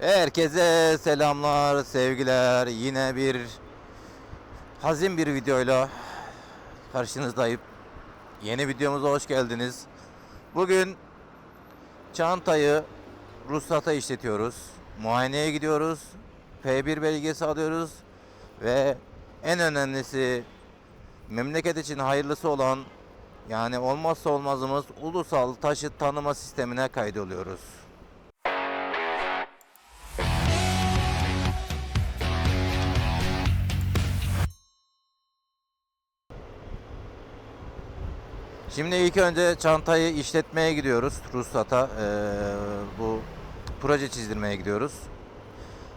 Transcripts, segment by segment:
Herkese selamlar, sevgiler. Yine bir hazin bir videoyla karşınızdayım. Yeni videomuza hoş geldiniz. Bugün çantayı ruhsata işletiyoruz. Muayeneye gidiyoruz. P1 belgesi alıyoruz ve en önemlisi memleket için hayırlısı olan yani olmazsa olmazımız ulusal taşıt tanıma sistemine kaydoluyoruz. Şimdi ilk önce çantayı işletmeye gidiyoruz. Ruhsata eee, bu proje çizdirmeye gidiyoruz.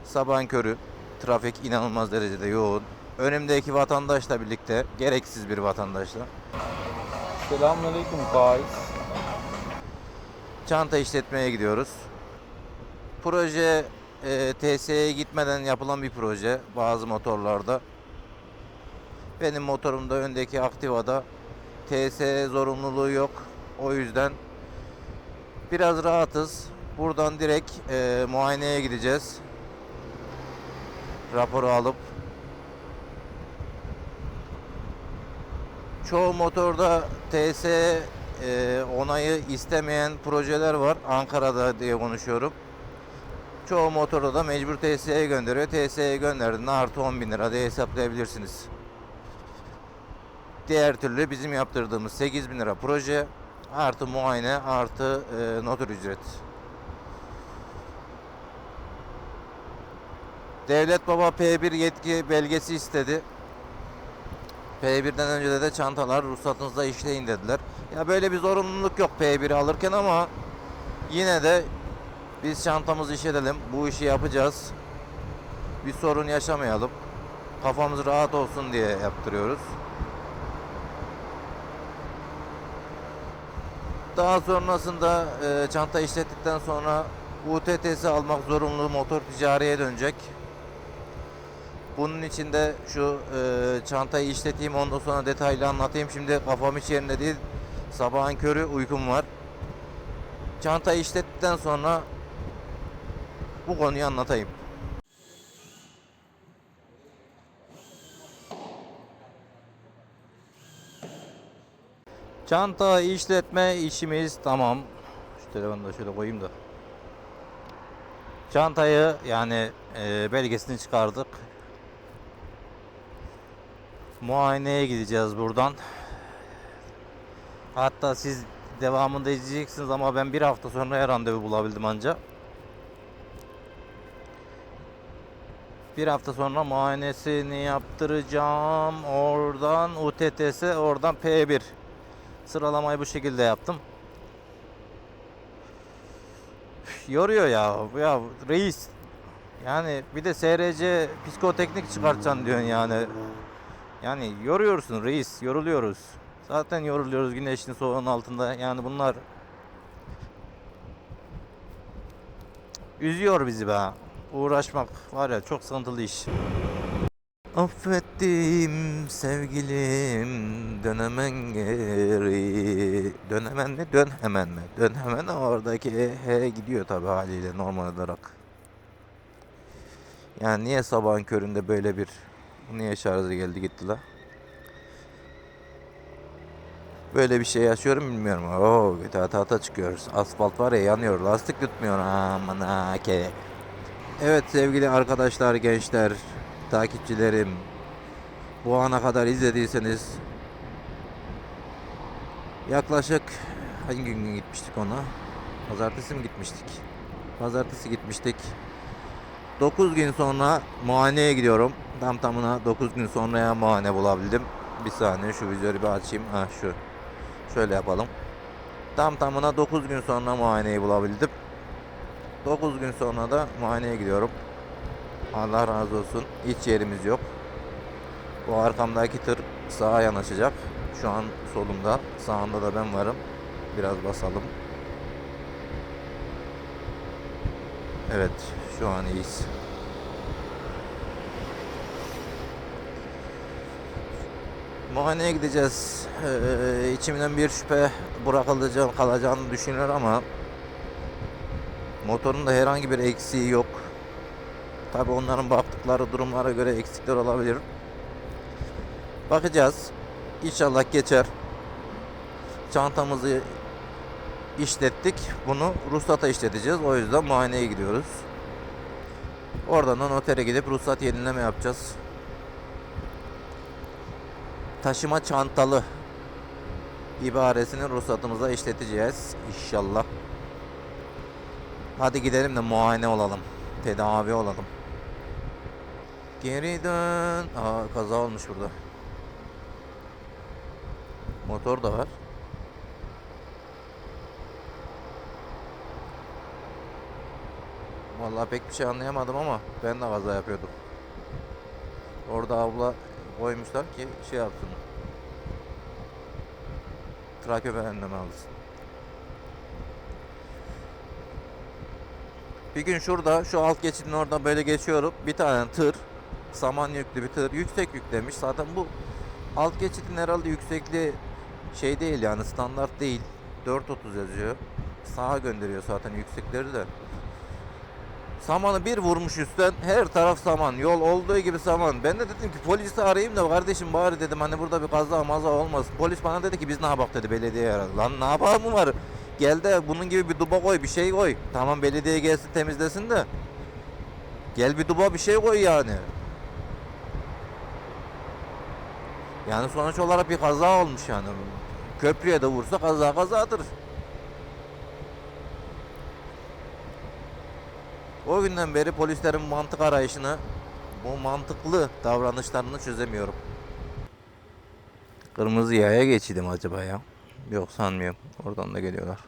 Sabahın körü trafik inanılmaz derecede yoğun. Önümdeki vatandaşla birlikte gereksiz bir vatandaşla Selamünaleyküm guys. çanta işletmeye gidiyoruz. Proje e, TSE'ye gitmeden yapılan bir proje bazı motorlarda. Benim motorumda öndeki Activa'da TSE zorunluluğu yok. O yüzden biraz rahatız. Buradan direkt e, muayeneye gideceğiz. Raporu alıp çoğu motorda TSE e, onayı istemeyen projeler var. Ankara'da diye konuşuyorum. Çoğu motorda da mecbur TSE'ye gönderiyor. TSE'ye gönderdiğinde artı 10 bin lira diye hesaplayabilirsiniz. Diğer türlü bizim yaptırdığımız 8 bin lira proje artı muayene artı e, noter ücret. Devlet Baba P1 yetki belgesi istedi. P1'den önce de, de çantalar ruhsatınızda işleyin dediler. Ya böyle bir zorunluluk yok P1'i alırken ama yine de biz çantamızı işletelim. Bu işi yapacağız. Bir sorun yaşamayalım. Kafamız rahat olsun diye yaptırıyoruz. Daha sonrasında e, çanta işlettikten sonra UTT'si almak zorunlu motor ticariye dönecek. Bunun için de şu e, çantayı işleteyim ondan sonra detaylı anlatayım. Şimdi kafam hiç yerinde değil. Sabahın körü uykum var. Çantayı işlettikten sonra bu konuyu anlatayım. Çanta işletme işimiz tamam. Şu telefonu da şöyle koyayım da. Çantayı yani e, belgesini çıkardık. Muayeneye gideceğiz buradan. Hatta siz devamında izleyeceksiniz ama ben bir hafta sonra randevu bulabildim anca. Bir hafta sonra muayenesini yaptıracağım. Oradan UTTS, oradan P1. Sıralamayı bu şekilde yaptım. Yoruyor ya. Ya reis. Yani bir de SRC psikoteknik çıkartacaksın diyorsun yani. Yani yoruyorsun reis, yoruluyoruz. Zaten yoruluyoruz güneşin soğuğun altında. Yani bunlar üzüyor bizi be. Uğraşmak var ya çok sıkıntılı iş. Affettim sevgilim dönemen geri. Dönemen mi? Dön hemen mi? Dön hemen oradaki he gidiyor tabi haliyle normal olarak. Yani niye sabahın köründe böyle bir Niye şarjı geldi gitti la? Böyle bir şey yaşıyorum bilmiyorum. Oo tahta tahta çıkıyoruz. Asfalt var ya yanıyor. Lastik tutmuyor. Aman ha ke. Evet sevgili arkadaşlar gençler takipçilerim bu ana kadar izlediyseniz yaklaşık hangi gün gitmiştik ona? Pazartesi mi gitmiştik? Pazartesi gitmiştik. 9 gün sonra muayeneye gidiyorum. Tam tamına 9 gün sonraya muayene bulabildim. Bir saniye şu vizörü bir açayım. Ha şu. Şöyle yapalım. Tam tamına 9 gün sonra muayeneyi bulabildim. 9 gün sonra da muayeneye gidiyorum. Allah razı olsun. Hiç yerimiz yok. Bu arkamdaki tır sağa yanaşacak. Şu an solumda. Sağında da ben varım. Biraz basalım. Evet. Şu an iyiyiz. Muayeneye gideceğiz. Ee, içimden bir şüphe bırakılacağını kalacağını düşünüyor ama Motorun da herhangi bir eksiği yok. Tabi onların baktıkları durumlara göre eksikler olabilir. Bakacağız. İnşallah geçer. Çantamızı işlettik. Bunu ruhsata işleteceğiz. O yüzden muayeneye gidiyoruz. Oradan da notere gidip ruhsat yenileme yapacağız. Taşıma çantalı ibaresini ruhsatımıza işleteceğiz inşallah. Hadi gidelim de muayene olalım. Tedavi olalım. Geri dön. Aa kaza olmuş burada. Motor da var. Vallahi pek bir şey anlayamadım ama ben de kaza yapıyordum. Orada abla koymuşlar ki şey yapsın. Trakya önlemi alsın. Bir gün şurada şu alt geçidin orada böyle geçiyorum. Bir tane tır saman yüklü bir tır yüksek yüklemiş. Zaten bu alt geçidin herhalde yüksekliği şey değil yani standart değil. 430 yazıyor. Sağa gönderiyor zaten yüksekleri de. Samanı bir vurmuş üstten her taraf saman. Yol olduğu gibi saman. Ben de dedim ki polisi arayayım da kardeşim bari dedim hani burada bir kaza maza olmasın. Polis bana dedi ki biz ne yapak dedi belediye aradı. Lan ne yapalım mı var? Gel de bunun gibi bir duba koy bir şey koy. Tamam belediye gelsin temizlesin de. Gel bir duba bir şey koy yani. Yani sonuç olarak bir kaza olmuş yani. Köprüye de vursa kaza kazadır. O günden beri polislerin mantık arayışını, bu mantıklı davranışlarını çözemiyorum. Kırmızı yaya geçidim acaba ya? Yok sanmıyorum. Oradan da geliyorlar.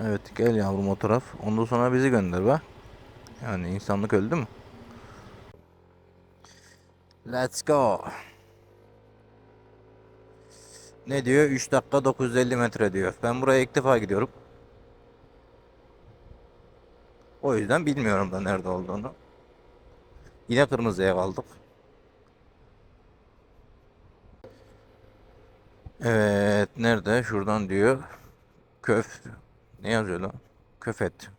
Evet gel yavrum o taraf. Ondan sonra bizi gönder be. Yani insanlık öldü mü? Let's go. Ne diyor? 3 dakika 950 metre diyor. Ben buraya ilk defa gidiyorum. O yüzden bilmiyorum da nerede olduğunu. Yine kırmızıya kaldık. Evet, nerede? Şuradan diyor. Köf. Ne yazıyor lan? Köfet.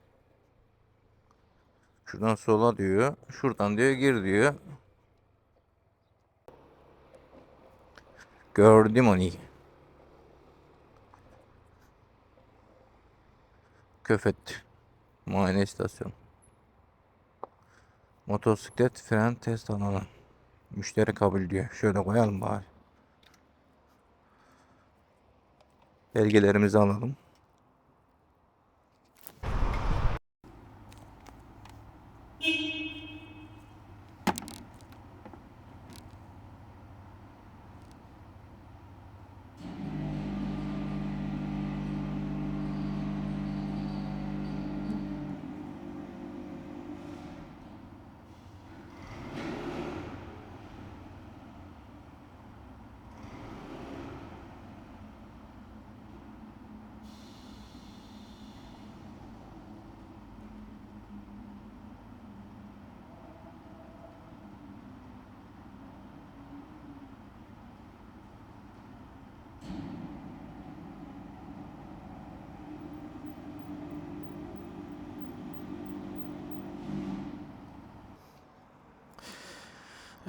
Şuradan sola diyor. Şuradan diyor gir diyor. Gördüm onu. Köfet. Muayene istasyonu. Motosiklet fren test alanı. Müşteri kabul diyor. Şöyle koyalım bari. Belgelerimizi alalım.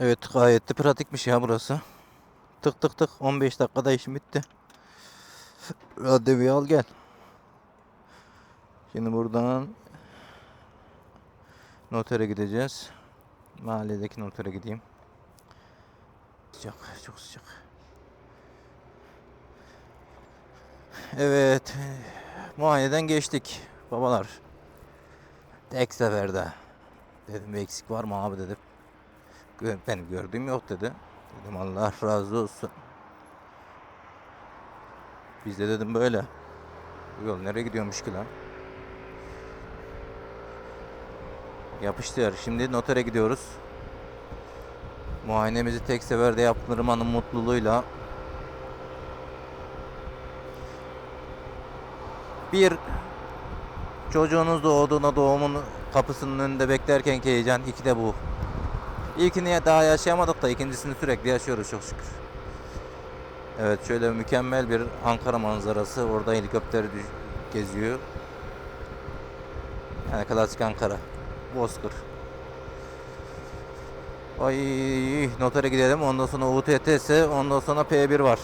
Evet gayet de pratikmiş ya burası. Tık tık tık 15 dakikada işim bitti. Randevuyu al gel. Şimdi buradan notere gideceğiz. Mahalledeki notere gideyim. Sıcak, çok sıcak. Evet, muayeneden geçtik babalar. Tek seferde. Dedim eksik var mı abi dedim. Benim gördüğüm yok dedi. Dedim Allah razı olsun. Biz de dedim böyle. Bu yol nereye gidiyormuş ki lan? Yapıştır. Şimdi notere gidiyoruz. Muayenemizi tek seferde yaptırmanın mutluluğuyla bir çocuğunuz doğduğunda doğumun kapısının önünde beklerken heyecan iki de bu. İlkini daha yaşayamadık da ikincisini sürekli yaşıyoruz çok şükür. Evet şöyle mükemmel bir Ankara manzarası. Orada helikopter geziyor. Yani klasik Ankara. Bozkır. Ay notere gidelim. Ondan sonra UTTS, ondan sonra P1 var.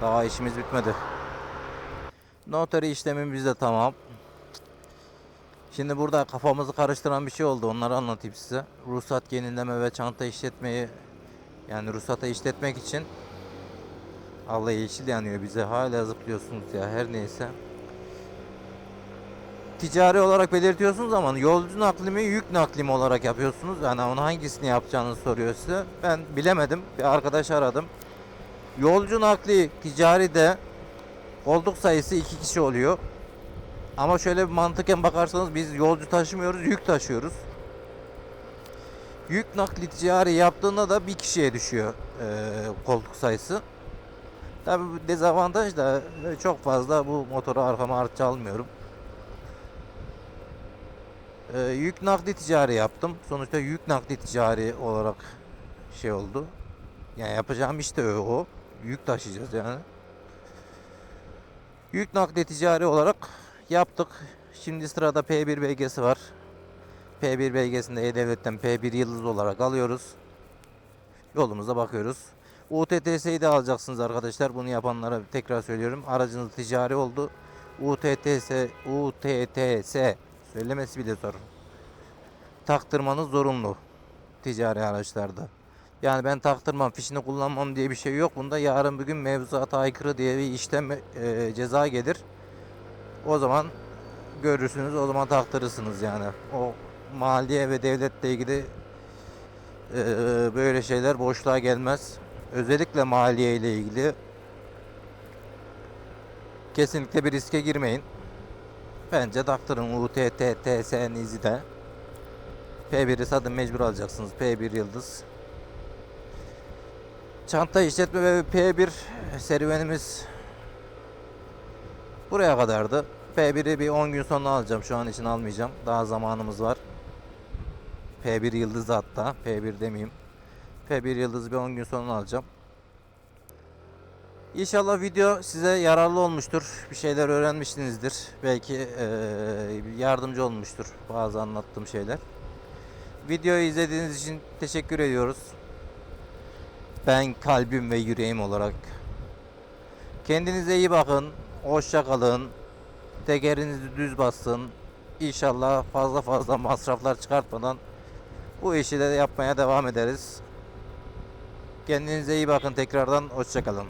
Daha işimiz bitmedi. Noteri işlemimiz de tamam. Şimdi burada kafamızı karıştıran bir şey oldu. Onları anlatayım size. Ruhsat yenileme ve çanta işletmeyi yani ruhsata işletmek için Allah yeşil yanıyor bize. Hala zıplıyorsunuz ya her neyse. Ticari olarak belirtiyorsunuz ama yolcu nakli mi yük nakli mi olarak yapıyorsunuz. Yani onu hangisini yapacağını soruyor size. Ben bilemedim. Bir arkadaş aradım. Yolcu nakli ticari de koltuk sayısı iki kişi oluyor. Ama şöyle bir mantıken bakarsanız biz yolcu taşımıyoruz, yük taşıyoruz. Yük nakli ticari yaptığında da bir kişiye düşüyor eee, koltuk sayısı. Tabi dezavantaj da e, çok fazla bu motoru arkama artı almıyorum. Eee, yük nakli ticari yaptım. Sonuçta yük nakli ticari olarak şey oldu. Yani yapacağım işte o. Yük taşıyacağız yani. Yük nakli ticari olarak yaptık. Şimdi sırada P1 belgesi var. P1 belgesini de E-Devlet'ten P1 yıldız olarak alıyoruz. Yolumuza bakıyoruz. UTTS'yi de alacaksınız arkadaşlar. Bunu yapanlara tekrar söylüyorum. Aracınız ticari oldu. UTTS, UTTS söylemesi bile zor. Taktırmanız zorunlu ticari araçlarda. Yani ben taktırmam, fişini kullanmam diye bir şey yok. Bunda yarın bir gün mevzuata aykırı diye bir işlem e, ceza gelir. O zaman görürsünüz, o zaman taktırırsınız yani. O maliye ve devletle ilgili e, böyle şeyler boşluğa gelmez. Özellikle maliye ile ilgili kesinlikle bir riske girmeyin. Bence taktırın UTTTS'nizi de. P1'i zaten mecbur alacaksınız. P1 yıldız. Çanta işletme ve P1 serüvenimiz buraya kadardı. P1'i bir 10 gün sonra alacağım. Şu an için almayacağım. Daha zamanımız var. P1 yıldız hatta. P1 demeyeyim. P1 yıldızı bir 10 gün sonra alacağım. İnşallah video size yararlı olmuştur. Bir şeyler öğrenmişsinizdir. Belki yardımcı olmuştur bazı anlattığım şeyler. Videoyu izlediğiniz için teşekkür ediyoruz. Ben kalbim ve yüreğim olarak. Kendinize iyi bakın. Hoşça kalın. Tekerinizi düz basın. İnşallah fazla fazla masraflar çıkartmadan bu işi de yapmaya devam ederiz. Kendinize iyi bakın tekrardan. Hoşça kalın.